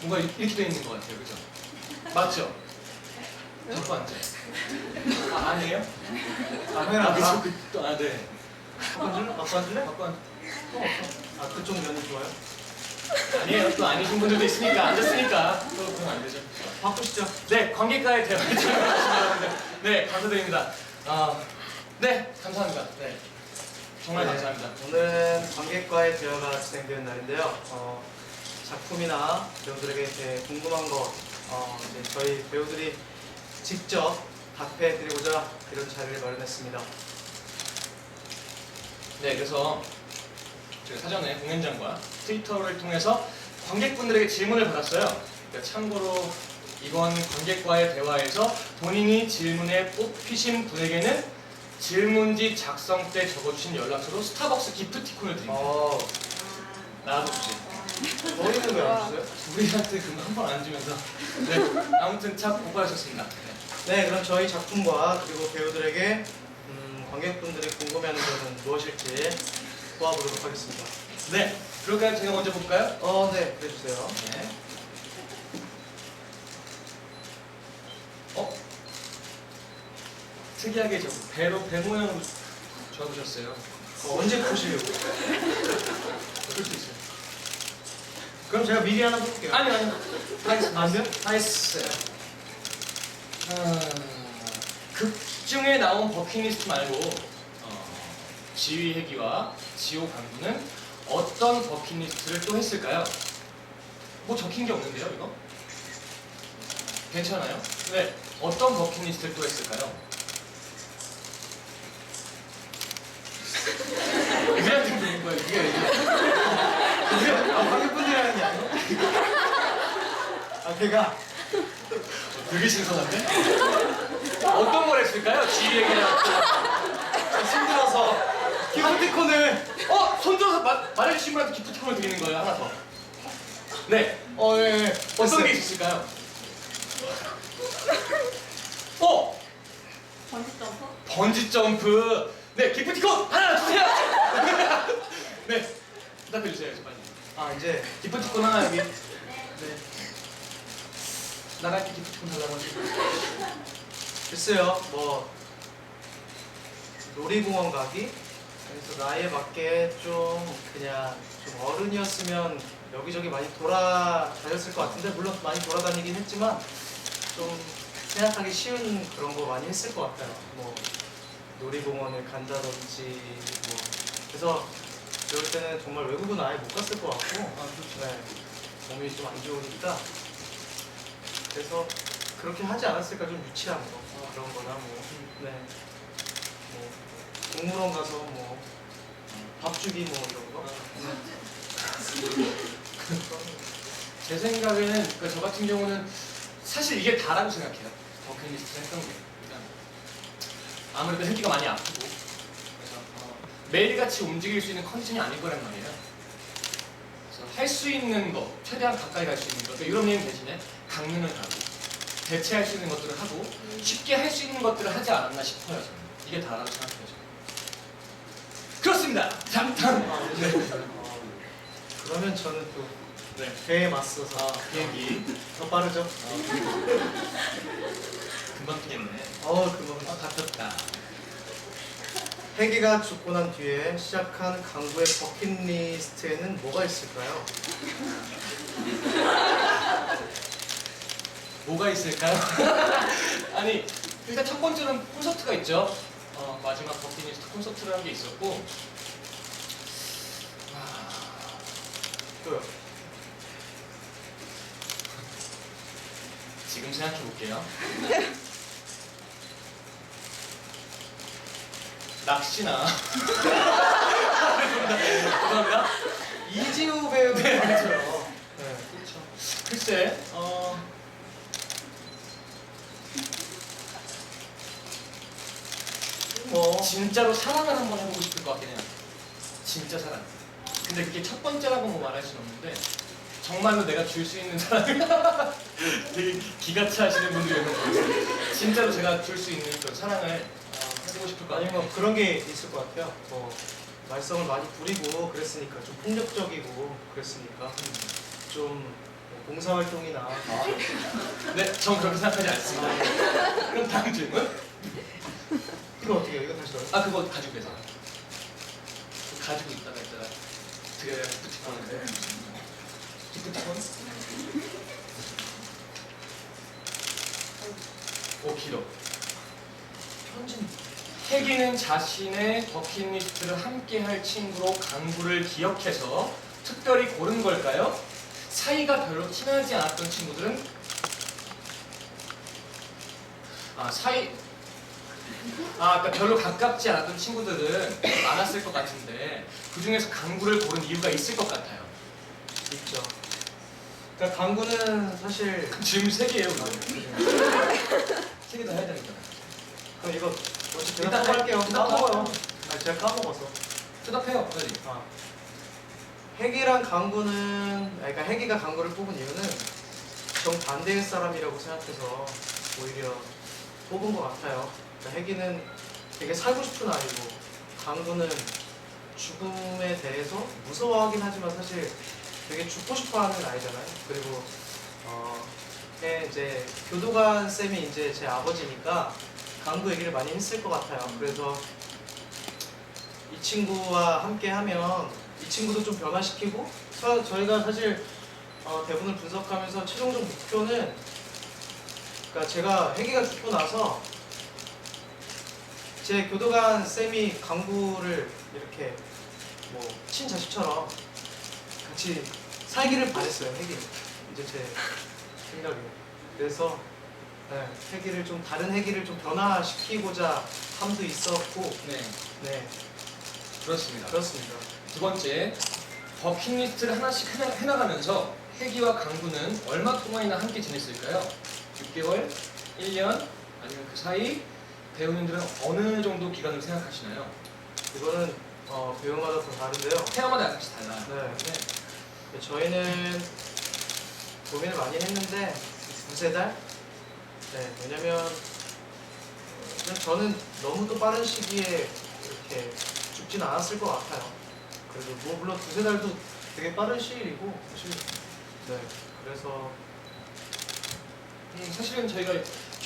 뭔가 이렇게 돼 있는 것 같아요, 그죠? 맞죠? 바꿔 앉아요. 아, 아니에요? 아, 아, 형이랑 그죠? 아, 그, 또, 아, 네. 바꿔줄래? 바꿔줄래? 바꿔 앉 아, 그쪽 면이 좋아요? 아니에요. 또 아니신 분들도 있으니까, 앉았으니까. 또 그건 안 되죠. 바꾸시죠. 네, 관객과의 대화를 참여하신 여러분들. 네, 감사드립니다. 아, 네, 감사합니다. 네. 정말 네, 감사합니다. 오늘은 관객과의 대화가 진행되는 날인데요. 어, 작품이나 배우들에게 궁금한 거 어, 이제 저희 배우들이 직접 답해드리고자 이런 자리를 마련했습니다. 네, 그래서 제가 사전에 공연장과 트위터를 통해서 관객분들에게 질문을 받았어요. 그러니까 참고로 이번 관객과의 대화에서 본인이 질문에 뽑히신 분에게는 질문지 작성 때 적어주신 연락처로 스타벅스 기프티콘을 드립니다. 어, 나와주지. 저희는 왜 안 주세요? 우리한테 그거 한번 안 주면서. 네, 아무튼 참 고생하셨습니다. 네. 네, 그럼 저희 작품과 그리고 배우들에게 음, 관객분들이 궁금해하는 점은 무엇일지 보아보도록 하겠습니다. 네, 그럴까요? 제가 먼저 볼까요? 어, 네, 그래주세요. 네. 어? 특이하게 저 배로 배 모양으로 적으셨어요. 어, 언제 보시려고? 그럴 수 있어요. 그럼 제가 미리 하나 볼게요. 아니 아니. 하겠습니다. 안 돼요? 하겠어요. 아, 극 중에 나온 버킷리스트 말고 어, 지휘 회기와 지호 강구는 어떤 버킷리스트를 또 했을까요? 뭐 적힌 게 없는데요, 이거? 괜찮아요? 네. 어떤 버킷리스트를 또 했을까요? 우리한테 물는 거예요, 이게. 이게. 아, 관객분들이라는 게 아니에요? 아, 걔가 되게 신선한데? 어떤 걸 했을까요? 지휘 얘기랑. 힘들어서 기프티콘을 어! 손들어서 마, 말해주신 분한테 기프티콘을 드리는 거예요, 하나 더. 네. 어, 예, 예. 어떤. 게 있을까요? 어! 번지 점프? 번지 점프. 네, 기프티콘 하나 주세요! 네. 대답해 주세요, 빨리. 아, 이제 기프티콘 하나 여기. 네. 네. 나갈게 기프티콘 달라고. 글쎄요, 뭐 놀이공원 가기? 그래서 나이에 맞게 좀 그냥 좀 어른이었으면 여기저기 많이 돌아다녔을 것 같은데 물론 많이 돌아다니긴 했지만 좀 생각하기 쉬운 그런 거 많이 했을 것 같아요. 뭐 놀이공원을 간다든지 뭐 그래서 그럴 때는 정말 외국은 아예 못 갔을 것 같고 아, 그렇죠. 네, 몸이 좀 안 좋으니까 그래서 그렇게 하지 않았을까 좀 유치한 거 어, 그런 거나 뭐, 네. 뭐 동물원 가서 뭐 밥 주기 뭐 이런 거 네. 제 생각에는 그러니까 저 같은 경우는 사실 이게 다라고 생각해요. 버킷리스트 했던 게. 그러니까 아무래도 헬기가 많이 아프고 그래서 어, 매일같이 움직일 수 있는 컨디션이 아닐 거란 말이에요. 그래서 할 수 있는 거, 최대한 가까이 갈 수 있는 거, 그러니까 유럽 여행 대신에 강릉을 가고 대체할 수 있는 것들을 하고 쉽게 할 수 있는 것들을 하지 않았나 싶어요. 저는. 이게 다라고 생각해요. 저는. 그렇습니다. 다음 다음. 네. 어, 그러면 저는 또 네. 배에 맞서서 아, 비행기. 더 빠르죠? 금방 피겠네. 어 그거 아, 잡혔다. 회기가 죽고 난 뒤에 시작한 강구의 버킷리스트에는 뭐가 있을까요? 뭐가 있을까요? 아니, 일단 첫 번째는 콘서트가 있죠. 어, 마지막 버킷리스트 콘서트를 한게 있었고. 아, 또요. 지금 생각해 볼게요. 낚시나. 죄송합니다. 이지우 배우 네, 맞죠? 그렇죠. 네. 그렇죠. 글쎄, 어. 뭐 진짜로 사랑을 한번 해보고 싶을 것 같긴 해요. 진짜 사랑. 근데 그게 첫 번째라고 뭐 말할 수는 없는데 정말로 내가 줄 수 있는 사랑. 되게 기가 차시는 분들이 있는 거예요. 진짜로 제가 줄 수 있는 그런 사랑을 어, 해보고 싶을 것 아니 같아요. 뭐 그런 게 있을 것 같아요. 뭐 말썽을 많이 부리고 그랬으니까 좀 폭력적이고 그랬으니까 좀뭐 봉사활동이나 네, 전 그렇게 생각하지 않습니다. 그럼 다음 질문. 이거 어떻게 해요? 이거 다시 넣어요? 아 그거 가지고 계세요. 가지고 있다가 있다가 드려야 기프티콘인데. 기프티콘? 오 길어. 편지는 혜기는 자신의 버킷리스트를 함께할 친구로 강구를 기억해서 특별히 고른 걸까요? 사이가 별로 친하지 않았던 친구들은 아 사이 아 그러니까 별로 가깝지 않았던 친구들은 많았을 것 같은데 그 중에서 강구를 고른 이유가 있을 것 같아요. 있죠. 그러니까 강구는 사실 질문 세 개예요, 오늘. 세개 다 해야 되니까. 그럼 이거 어차피 일단 대답 할게요. 일단 까먹어요. 아 제가 까먹어서. 대답해요, 빨리. 아. 핵이랑 강구는 아니, 그러니까 핵이가 강구를 뽑은 이유는 정 반대의 사람이라고 생각해서 오히려 뽑은 것 같아요. 핵이는 되게 살고 싶은 아이고 강구는 죽음에 대해서 무서워하긴 하지만 사실 되게 죽고 싶어하는 아이잖아요. 그리고 어, 네, 이제 교도관 쌤이 이제 제 아버지니까 강구 얘기를 많이 했을 것 같아요. 그래서 이 친구와 함께 하면 이 친구도 좀 변화시키고 서- 저희가 사실 어, 대본을 분석하면서 최종적 목표는 그러니까 제가 회계가 죽고 나서 제 교도관 쌤이 강구를 이렇게 뭐 친자식처럼 같이 살기를 바랬어요 회기 이제 제 생각에 그래서 네, 회기를 좀 다른 회기를 좀 변화시키고자 함도 있었고 네, 네 그렇습니다. 그렇습니다. 두 번째, 버킷리스트를 하나씩 해나, 해나가면서 혜기와 강구는 얼마 동안이나 함께 지냈을까요? 6개월? 1년? 아니면 그 사이? 배우님들은 어느 정도 기간을 생각하시나요? 이거는 어, 배우마다 다 다른데요. 테마마다 약간씩 달라요. 네. 네, 저희는 고민을 많이 했는데 두세 달? 네, 왜냐면 어, 그냥 저는 너무 또 빠른 시기에 이렇게 죽진 않았을 것 같아요. 그래도 뭐 물론 두세 달도 되게 빠른 시일이고 사실 네 그래서 음, 사실은 저희가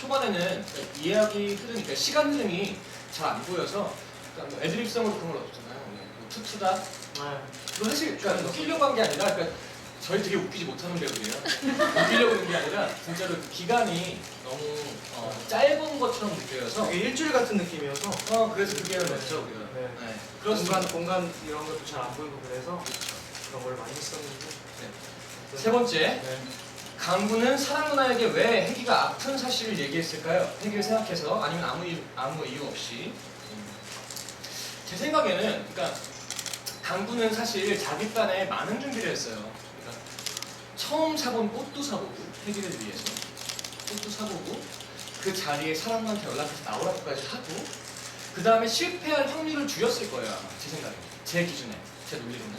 초반에는 이야기 흐름이, 그러니까 시간 흐름이 잘 안 보여서 그러니까 뭐 애드립성으로 그런 걸 없잖아요. 뭐 투투다. 네, 그거 사실 그러니까 웃기려고 한 게 아니라 그러니까 저희 되게 웃기지 못하는 배우들이에요. 웃기려고 하는 게 아니라 진짜로 그 기간이 너무 어, 짧은 것처럼 느껴져서 되게 일주일 같은 느낌이어서 어 그래서 그게 맞죠 우리가. 네. 네. 공간 그렇습니다. 공간 이런 것도 잘 안 보이고 그래서 그렇죠. 그런 걸 많이 했었는데 네. 세 번째, 네. 강구는 사랑 누나에게 왜 혜기가 아픈 사실을 얘기했을까요? 혜기를 생각해서 아니면 아무 이유, 아무 이유 없이 음. 제 생각에는 그러니까 강구는 사실 자기 딴에 많은 준비를 했어요. 그러니까 처음 사본 꽃도 사보고 혜기를 위해서 꽃도 사보고 그 자리에 사람한테 연락해서 나오라고까지 하고 그 다음에 실패할 확률을 줄였을 거예요 제 생각에 제 기준에 제 논리로는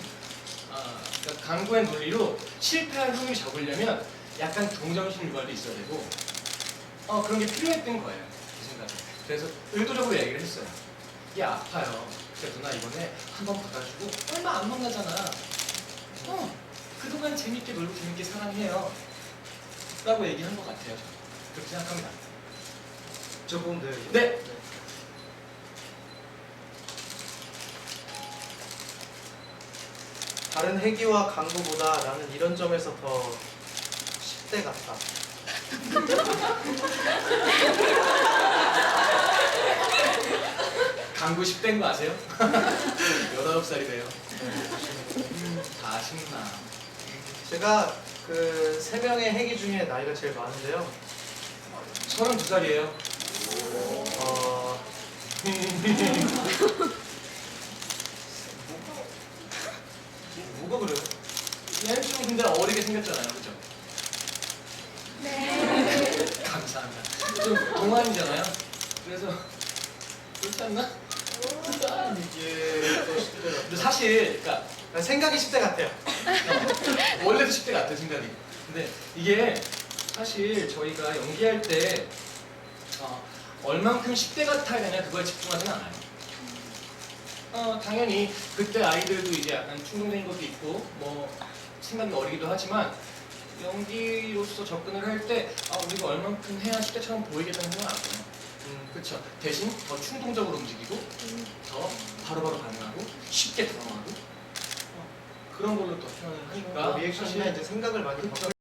아, 그러니까 강구의 논리로 실패할 확률이 적으려면 약간 동정심 유발도 있어야 되고 어 그런 게 필요했던 거예요 제 생각에 그래서 의도적으로 얘기를 했어요 이게 아파요 그러니까 누나 이번에 한번 받아주고 얼마 안 만나잖아 어 그동안 재밌게 놀고 재밌게 사랑해요 라고 얘기한 것 같아요. 그렇게 생각합니다 저 보면 돼요. 이거? 네. 다른 해기와 강구보다 나는 이런 점에서 더 10대 같다. 강구 10대인 거 아세요? 19살이래요 다 신나 제가 그 세 명의 해기 중에 나이가 제일 많은데요. 32살이에요 어, 뭐가 그래요? 얘는 좀 근데 어리게 생겼잖아요? 네 감사합니다 좀 동안이잖아요 그래서 그렇지 않나? 10대 근데 사실 그러니까. 생각이 10대 같아요. 어, 원래도 10대 같아 생각이 근데 이게 사실 저희가 연기할 때 어, 얼만큼 10대 같아야 되냐 그거에 집중하진 않아요 어, 당연히 그때 아이들도 이제 약간 충동적인 것도 있고 뭐 생각이 어리기도 하지만 연기로서 접근을 할 때 아, 우리가 얼만큼 해야 10대처럼 보이겠다는 생각 안 해요. 음, 그렇죠. 대신 더 충동적으로 움직이고 더 바로바로 반응하고 쉽게 당황하고 어, 그런 걸로 더 표현을 하니까 뭐 리액션이나 이제 생각을 많이. 바꿔